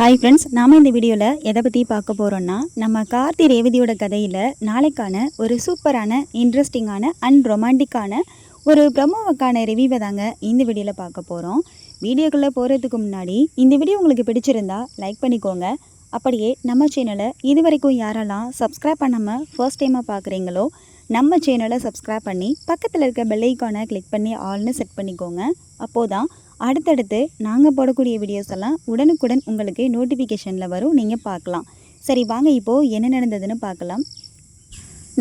Hi friends நாம் இந்த வீடியோவில் எதை பற்றி பார்க்க போகிறோன்னா நம்ம கார்த்தி ரேவதியோட கதையில் நாளைக்கான ஒரு சூப்பரான இன்ட்ரெஸ்டிங்கான அண்ட் ரொமான்டிக்கான ஒரு ப்ரமோவுக்கான ரிவ்யூவை தாங்க இந்த வீடியோவில் பார்க்க போகிறோம் வீடியோக்குள்ளே போகிறதுக்கு முன்னாடி இந்த வீடியோ உங்களுக்கு பிடிச்சிருந்தா லைக் பண்ணிக்கோங்க. அப்படியே நம்ம சேனலை இது வரைக்கும் யாரெல்லாம் சப்ஸ்கிரைப் பண்ணாமல் ஃபர்ஸ்ட் டைமாக பார்க்குறீங்களோ நம்ம சேனலை சப்ஸ்கிரைப் பண்ணி பக்கத்தில் இருக்க பெல்லைக்கானை கிளிக் பண்ணி ஆல்னு செட் பண்ணிக்கோங்க. அப்போதான் அடுத்தடுத்து நாங்கள் போடக்கூடிய வீடியோஸ் எல்லாம் உடனுக்குடன் உங்களுக்கு நோட்டிஃபிகேஷனில் வரும். நீங்கள் பார்க்கலாம். சரி வாங்க இப்போது என்ன நடந்ததுன்னு பார்க்கலாம்.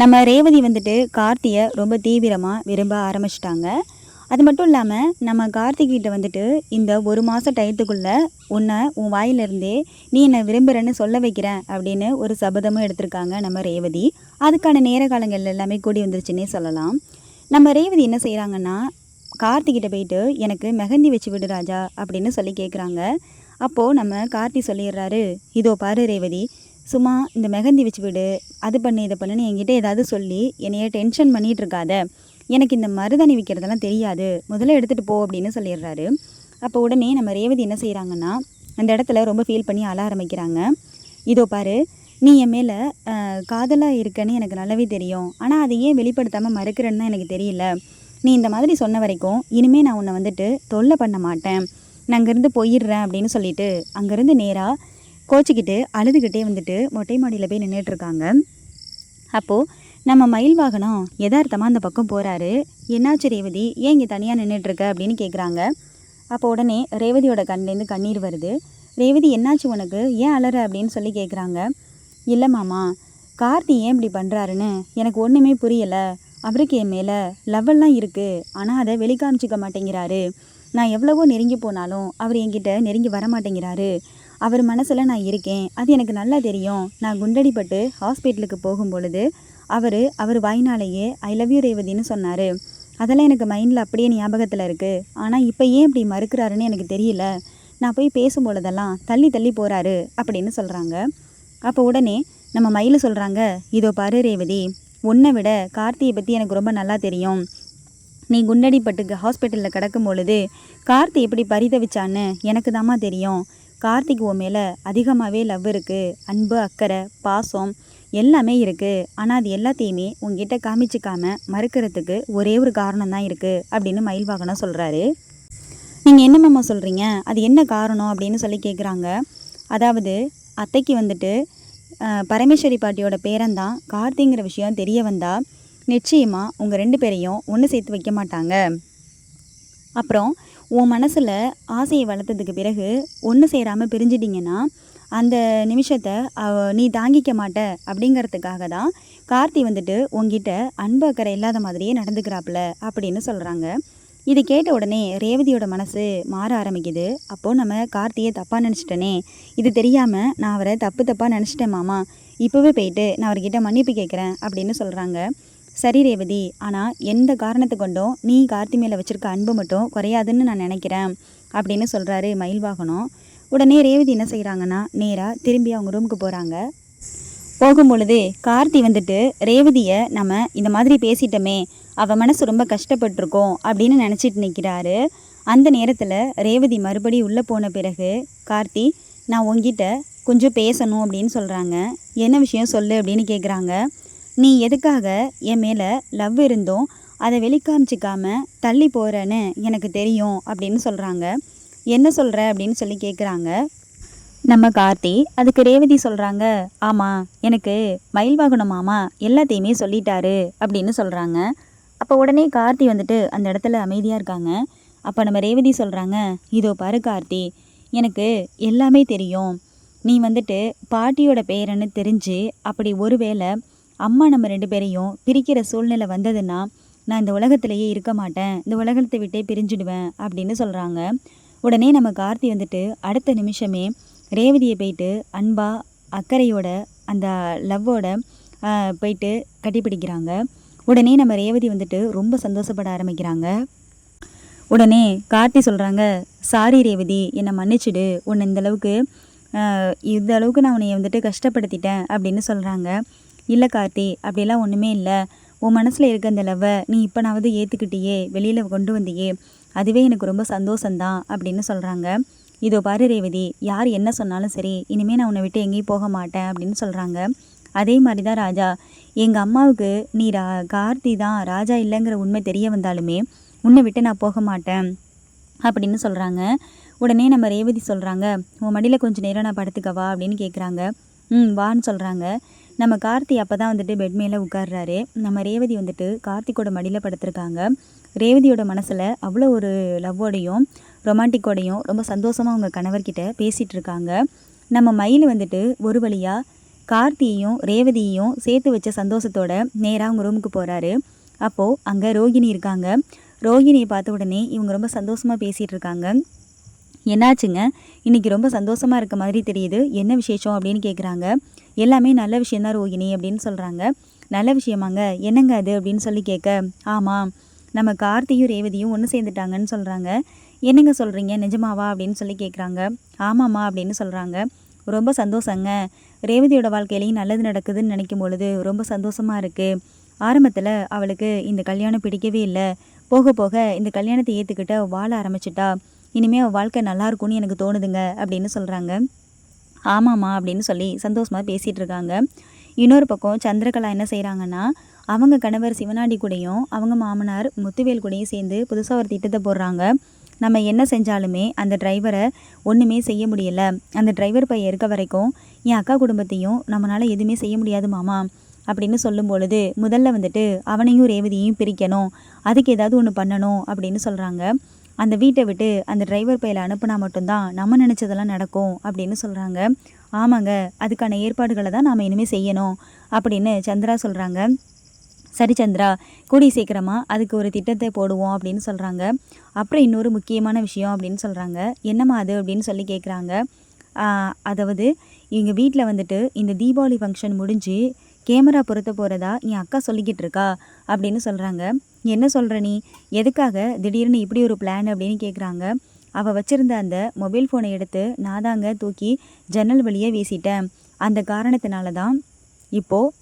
நம்ம ரேவதி வந்துட்டு கார்த்தியை ரொம்ப தீவிரமாக விரும்ப ஆரம்பிச்சிட்டாங்க. அது மட்டும் இல்லாமல் நம்ம கார்த்திகிட்ட வந்துட்டு இந்த ஒரு மாத டயத்துக்குள்ளே உன்னை உன் வாயிலிருந்தே நீ என்னை விரும்புகிறேன்னு சொல்ல வைக்கிறேன் அப்படின்னு ஒரு சபதமும் எடுத்திருக்காங்க நம்ம ரேவதி. அதுக்கான நேர காலங்கள் எல்லாமே கூடி வந்துருச்சுன்னே சொல்லலாம். நம்ம ரேவதி என்ன செய்கிறாங்கன்னா கார்த்திகிட்ட போயிட்டு எனக்கு மெஹந்தி வச்சு விடு ராஜா அப்படின்னு சொல்லி கேட்குறாங்க அப்போது நம்ம கார்த்தி சொல்லிடுறாரு இதோ பாரு ரேவதி சும்மா இந்த மெஹந்தி வச்சு விடு அது பண்ணு இதை பண்ணுன்னு என்கிட்ட ஏதாவது சொல்லி என்னைய டென்ஷன் பண்ணிகிட்டு இருக்காத எனக்கு இந்த மருதாணி விற்கிறதெல்லாம் தெரியாது முதல்ல எடுத்துகிட்டு போ அப்படின்னு சொல்லிடுறாரு. அப்போ உடனே நம்ம ரேவதி என்ன செய்கிறாங்கன்னா அந்த இடத்துல ரொம்ப ஃபீல் பண்ணி அழ ஆரம்பிக்கிறாங்க. இதோ பாரு நீ என் மேலே காதலாக இருக்கன்னு எனக்கு நல்லாவே தெரியும். ஆனால் அதை ஏன் வெளிப்படுத்தாமல் மறுக்கிறேன்னு தான் எனக்கு தெரியல. நீ இந்த மாதிரி சொன்ன வரைக்கும் இனிமேல் நான் உன்னை வந்துட்டு தொல்லை பண்ண மாட்டேன். நான் அங்கேருந்து போயிடுறேன் அப்படின்னு சொல்லிட்டு அங்கேருந்து நேராக கோச்சிக்கிட்டு அழுதுகிட்டே வந்துட்டு மொட்டை மாடியில் போய் நின்றுட்டுருக்காங்க அப்போது நம்ம மயில் வாகனம் யதார்த்தமாக அந்த பக்கம் போகிறாரு என்னாச்சு ரேவதி? ஏன் இங்கே தனியாக நின்றுட்டுருக்க அப்படின்னு கேட்குறாங்க அப்போ உடனே ரேவதியோட கண்லேருந்து கண்ணீர் வருது. ரேவதி என்னாச்சு உனக்கு? ஏன் அலற? அப்படின்னு சொல்லி கேட்குறாங்க இல்லை மாமா கார்த்தி ஏன் இப்படி பண்ணுறாருன்னு எனக்கு ஒன்றுமே புரியலை. அவருக்கு என் மேலே லவ்வெல்லாம் இருக்குது ஆனால் அதை வெளிக்காமிச்சிக்க மாட்டேங்கிறாரு. நான் எவ்வளவோ நெருங்கி போனாலும் அவர் என்கிட்ட நெருங்கி வர மாட்டேங்கிறாரு. அவர் மனசில் நான் இருக்கேன். அது எனக்கு நல்லா தெரியும். நான் குண்டடிப்பட்டு ஹாஸ்பிட்டலுக்கு போகும் பொழுது அவர் அவர் வாய்னாலேயே ஐ லவ் யூ ரேவதின்னு சொன்னார். அதெல்லாம் எனக்கு மைண்டில் அப்படியே ஞாபகத்தில் இருக்குது ஆனால் இப்போ ஏன் இப்படி மறுக்கிறாருன்னு எனக்கு தெரியல. நான் போய் பேசும் பொழுதெல்லாம் தள்ளி தள்ளி போகிறாரு அப்படின்னு சொல்கிறாங்க அப்போ உடனே நம்ம மயில் சொல்கிறாங்க இதோ பாரு ரேவதி உன்னை விட கார்த்தியை பற்றி எனக்கு ரொம்ப நல்லா தெரியும். நீ குண்டடிப்பட்டுக்கு ஹாஸ்பிட்டலில் கிடக்கும் பொழுது கார்த்தி எப்படி பரிதவிச்சான்னு எனக்கு தாம்மா தெரியும். கார்த்திக் உன் மேலே அதிகமாகவே லவ் இருக்குது அன்பு அக்கறை பாசம் எல்லாமே இருக்குது ஆனால் அது எல்லாத்தையுமே உங்ககிட்ட காமிச்சிக்காம மறுக்கிறதுக்கு ஒரே ஒரு காரணம் தான் இருக்குது அப்படின்னு மயில்வாகனம் சொல்கிறாரு நீங்கள் என்ன சொல்கிறீங்க அது என்ன காரணம் அப்படின்னு சொல்லி கேட்குறாங்க அதாவது அத்தைக்கு வந்துட்டு பரமேஸ்வரி பாட்டியோட பேரன்தான். கார்த்திங்கிற விஷயம் தெரிய வந்தால் நிச்சயமாக உங்கள் ரெண்டு பேரையும் ஒன்று சேர்த்து வைக்க மாட்டாங்க. அப்புறம் உன் மனசில் ஆசையை வளர்த்ததுக்கு பிறகு ஒன்று சேராமல் பிரிஞ்சிட்டிங்கன்னா அந்த நிமிஷத்தை நீ தாங்கிக்க மாட்ட அப்படிங்கிறதுக்காக தான் கார்த்தி வந்துட்டு உங்ககிட்ட அன்பு அக்கறை இல்லாத மாதிரியே நடந்துக்கிறாப்புல அப்படின்னு சொல்கிறாங்க இது கேட்ட உடனே ரேவதியோட மனசு மாற ஆரம்பிக்குது. அப்போது நம்ம கார்த்தியை தப்பாக நினச்சிட்டனே. இது தெரியாமல் நான் அவரை தப்பு தப்பாக நினச்சிட்டேன் மாமா. இப்போவே போயிட்டு நான் அவர்கிட்ட மன்னிப்பு கேட்குறேன் அப்படின்னு சொல்கிறாங்க சரி ரேவதி ஆனால் எந்த காரணத்தை கொண்டும் நீ கார்த்தி மேலே வச்சுருக்க அன்பு மட்டும் குறையாதுன்னு நான் நினைக்கிறேன் அப்படின்னு சொல்கிறாரு மயில்வாகனம். உடனே ரேவதி என்ன செய்கிறாங்கன்னா நேராக திரும்பி அவங்க ரூமுக்கு போகிறாங்க போகும்பொழுது கார்த்தி வந்துட்டு ரேவதியை நம்ம இந்த மாதிரி பேசிட்டோமே அவள் மனசு ரொம்ப கஷ்டப்பட்டிருக்கோம் அப்படின்னு நினச்சிட்டு நிற்கிறாரு அந்த நேரத்தில் ரேவதி மறுபடி உள்ளே போன பிறகு கார்த்தி நான் உங்ககிட்ட கொஞ்சம் பேசணும் அப்படின்னு சொல்கிறாங்க என்ன விஷயம் சொல்லு அப்படின்னு கேட்குறாங்க நீ எதுக்காக என் மேலே லவ் இருந்தும் அதை வெளிக்காமிச்சிக்காம தள்ளி போகிறேன்னு எனக்கு தெரியும் அப்படின்னு சொல்கிறாங்க என்ன சொல்கிற அப்படின்னு சொல்லி கேட்குறாங்க நம்ம கார்த்தி அதுக்கு ரேவதி சொல்கிறாங்க ஆமாம் எனக்கு மயில் வாகனம் மாமா எல்லாத்தையுமே சொல்லிட்டாரு அப்படின்னு சொல்கிறாங்க அப்போ உடனே கார்த்தி வந்துட்டு அந்த இடத்துல அமைதியாக இருக்காங்க. அப்போ நம்ம ரேவதி சொல்கிறாங்க இதோ பாரு கார்த்தி எனக்கு எல்லாமே தெரியும். நீ வந்துட்டு பாட்டியோட பேரன்னு தெரிஞ்சு அப்படி ஒருவேளை அம்மா நம்ம ரெண்டு பேரையும் பிரிக்கிற சூழ்நிலை வந்ததுன்னா நான் இந்த உலகத்திலேயே இருக்க மாட்டேன் இந்த உலகத்தை விட்டே பிரிஞ்சிடுவேன் அப்படின்னு சொல்கிறாங்க உடனே நம்ம கார்த்தி வந்துட்டு அடுத்த நிமிஷமே ரேவதியை போயிட்டு அன்பா அக்கறையோட அந்த லவ்வோட போயிட்டு கட்டிப்பிடிக்கிறாங்க உடனே நம்ம ரேவதி வந்துட்டு ரொம்ப சந்தோஷப்பட ஆரம்பிக்கிறாங்க. உடனே கார்த்தி சொல்கிறாங்க சாரி ரேவதி என்னை மன்னிச்சிடு. உன்னை இந்தளவுக்கு இந்த அளவுக்கு நான் உன்னை வந்துட்டு கஷ்டப்படுத்திட்டேன் அப்படின்னு சொல்கிறாங்க இல்லை கார்த்தி அப்படிலாம் ஒன்றுமே இல்லை. உன் மனசில் இருக்க அந்த லவ்வை நீ இப்போனாவது ஏற்றுக்கிட்டியே வெளியில் கொண்டு வந்தியே. அதுவே எனக்கு ரொம்ப சந்தோஷந்தான் அப்படின்னு சொல்கிறாங்க இதோ பாரு ரேவதி யார் என்ன சொன்னாலும் சரி இனிமேல் நான் உன்னை விட்டு எங்கேயும் போக மாட்டேன் அப்படின்னு சொல்கிறாங்க அதே மாதிரி தான் ராஜா. எங்கள் அம்மாவுக்கு நீ ரா கார்த்தி தான் ராஜா இல்லைங்கிற உண்மை தெரிய வந்தாலுமே உன்னை விட்டு நான் போக மாட்டேன் அப்படின்னு சொல்கிறாங்க உடனே நம்ம ரேவதி சொல்கிறாங்க உன் மடியில் கொஞ்சம் நேரம் நான் படுத்துக்கவா? அப்படின்னு கேட்குறாங்க ம் வான்னு சொல்கிறாங்க நம்ம கார்த்தி அப்போ தான் வந்துட்டு பெட் மேலே உட்கார்றாரு. நம்ம ரேவதி வந்துட்டு கார்த்திக்கோட மடியில் படுத்திருக்காங்க. ரேவதியோட மனசில் அவ்வளோ ஒரு லவ்வோடையும் ரொமான்டிக்கோடையும் ரொம்ப சந்தோஷமாக அவங்க கணவர்கிட்ட பேசிகிட்டு இருக்காங்க நம்ம மயில் வந்துட்டு ஒரு வழியாக கார்த்தியையும் ரேவதியையும் சேர்த்து வச்ச சந்தோஷத்தோட நேராக அவங்க ரூமுக்கு போகிறாரு அப்போது அங்கே ரோகிணி இருக்காங்க. ரோகிணியை பார்த்த உடனே இவங்க ரொம்ப சந்தோஷமாக பேசிகிட்டு இருக்காங்க என்னாச்சுங்க? இன்னைக்கு ரொம்ப சந்தோஷமாக இருக்க மாதிரி தெரியுது. என்ன விசேஷம் அப்படின்னு கேட்குறாங்க எல்லாமே நல்ல விஷயந்தான் ரோகிணி அப்படின்னு சொல்கிறாங்க நல்ல விஷயமாங்க. என்னங்க அது அப்படின்னு சொல்லி கேட்க ஆமாம் நம்ம கார்த்தியும் ரேவதியும் ஒன்று சேர்ந்துட்டாங்கன்னு சொல்கிறாங்க என்னங்க சொல்கிறீங்க நிஜமாவா? அப்படின்னு சொல்லி கேட்குறாங்க ஆமாம்மா அப்படின்னு சொல்கிறாங்க ரொம்ப சந்தோஷங்க. ரேவதியோட வாழ்க்கையிலையும் நல்லது நடக்குதுன்னு நினைக்கும் பொழுது ரொம்ப சந்தோஷமாக இருக்குது ஆரம்பத்தில் அவளுக்கு இந்த கல்யாணம் பிடிக்கவே இல்லை. போக போக இந்த கல்யாணத்தை ஏற்றுக்கிட்ட வாழ ஆரம்பிச்சிட்டா. இனிமேல் அவள் வாழ்க்கை நல்லா இருக்கும்னு எனக்கு தோணுதுங்க அப்படின்னு சொல்கிறாங்க ஆமாம்மா அப்படின்னு சொல்லி சந்தோஷமாக பேசிகிட்டு இருக்காங்க. இன்னொரு பக்கம் சந்திரகலா என்ன செய்கிறாங்கன்னா அவங்க கணவர் சிவனாடி கூடயும் அவங்க மாமனார் முத்துவேல் கூடயும் சேர்ந்து புதுசாக ஒரு திட்டத்தை போடுறாங்க. நம்ம என்ன செஞ்சாலுமே அந்த டிரைவரை ஒன்றுமே செய்ய முடியல. அந்த டிரைவர் பையன் இருக்க வரைக்கும் என் அக்கா குடும்பத்தையும் நம்மளால் எதுவுமே செய்ய முடியாது மாமா அப்படின்னு சொல்லும் பொழுது முதல்ல வந்துட்டு அவனையும் ரேவதியையும் பிரிக்கணும். அதுக்கு ஏதாவது ஒன்று பண்ணணும் அப்படின்னு சொல்கிறாங்க அந்த வீட்டை விட்டு அந்த டிரைவர் பையில அனுப்புனா மட்டும்தான் நம்ம நினச்சதெல்லாம் நடக்கும் அப்படின்னு சொல்கிறாங்க ஆமாங்க அதுக்கான ஏற்பாடுகளை தான் நாம் இனிமேல் செய்யணும் அப்படின்னு சந்திரா சொல்கிறாங்க சரி சந்திரா கூடிய சீக்கிரமாக அதுக்கு ஒரு திட்டத்தை போடுவோம் அப்படின்னு சொல்கிறாங்க அப்புறம் இன்னொரு முக்கியமான விஷயம் அப்படின்னு சொல்கிறாங்க என்னம்மா அது அப்படின்னு சொல்லி கேட்குறாங்க அதாவது எங்கள் வீட்டில் வந்துட்டு இந்த தீபாவளி ஃபங்க்ஷன் முடிஞ்சு கேமரா பொருத்த போகிறதா என் அக்கா சொல்லிக்கிட்டு இருக்கா அப்படின்னு சொல்கிறாங்க என்ன சொல்கிற நீ? எதுக்காக திடீர்னு இப்படி ஒரு பிளான் அப்படின்னு கேட்குறாங்க அவள் வச்சுருந்த அந்த மொபைல் ஃபோனை எடுத்து நான் தாங்க தூக்கி ஜன்னல் வழியே வீசிட்டேன். அந்த காரணத்தினால தான் இப்போது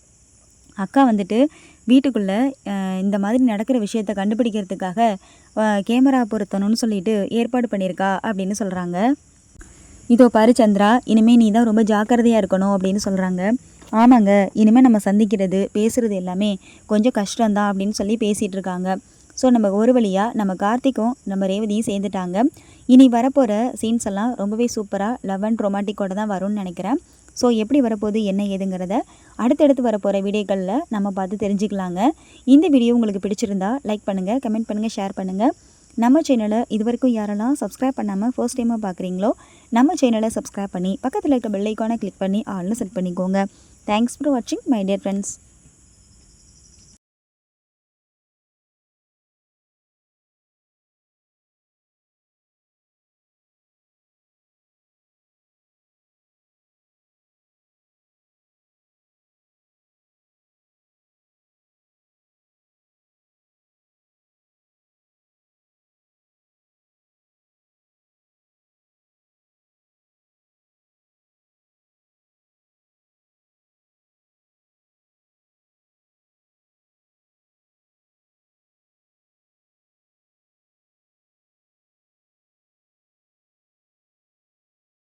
அக்கா வந்துட்டு வீட்டுக்குள்ளே இந்த மாதிரி நடக்கிற விஷயத்த கண்டுபிடிக்கிறதுக்காக கேமரா பொருத்தணும்னு சொல்லிட்டு ஏற்பாடு பண்ணியிருக்கா அப்படின்னு சொல்கிறாங்க இதோ பாரு சந்திரா இனிமேல் நீ தான் ரொம்ப ஜாக்கிரதையாக இருக்கணும் அப்படின்னு சொல்கிறாங்க ஆமாங்க இனிமேல் நம்ம சந்திக்கிறது பேசுகிறது எல்லாமே கொஞ்சம் கஷ்டம்தான் அப்படின்னு சொல்லி பேசிகிட்டு இருக்காங்க. ஸோ நம்ம ஒரு வழியாக நம்ம கார்த்திக்கும் நம்ம ரேவதியும் சேர்ந்துட்டாங்க. இனி வரப்போகிற சீன்ஸ் எல்லாம் ரொம்பவே சூப்பராக லவ் அண்ட் ரொமாட்டிக்கோட தான் வரும்னு நினைக்கிறேன். ஸோ எப்படி வரப்போகுது என்ன ஏதுங்கிறத அடுத்தடுத்து வரப்போகிற வீடியோக்களில் நம்ம பார்த்து தெரிஞ்சுக்கலாங்க. இந்த வீடியோ உங்களுக்கு பிடிச்சிருந்தா லைக் பண்ணுங்கள் கமெண்ட் பண்ணுங்கள் ஷேர் பண்ணுங்கள் நம்ம சேனலை இது வரைக்கும் யாரெல்லாம் சப்ஸ்கிரைப் பண்ணாமல் ஃபர்ஸ்ட் டைமாக பார்க்குறீங்களோ நம்ம சேனலை சப்ஸ்கிரைப் பண்ணி பக்கத்தில் இருக்க பெல்லைக்கானை கிளிக் பண்ணி ஆல்னு செட் பண்ணிக்கோங்க. தேங்க்ஸ் ஃபார் வாட்சிங் மை டியர் ஃப்ரெண்ட்ஸ்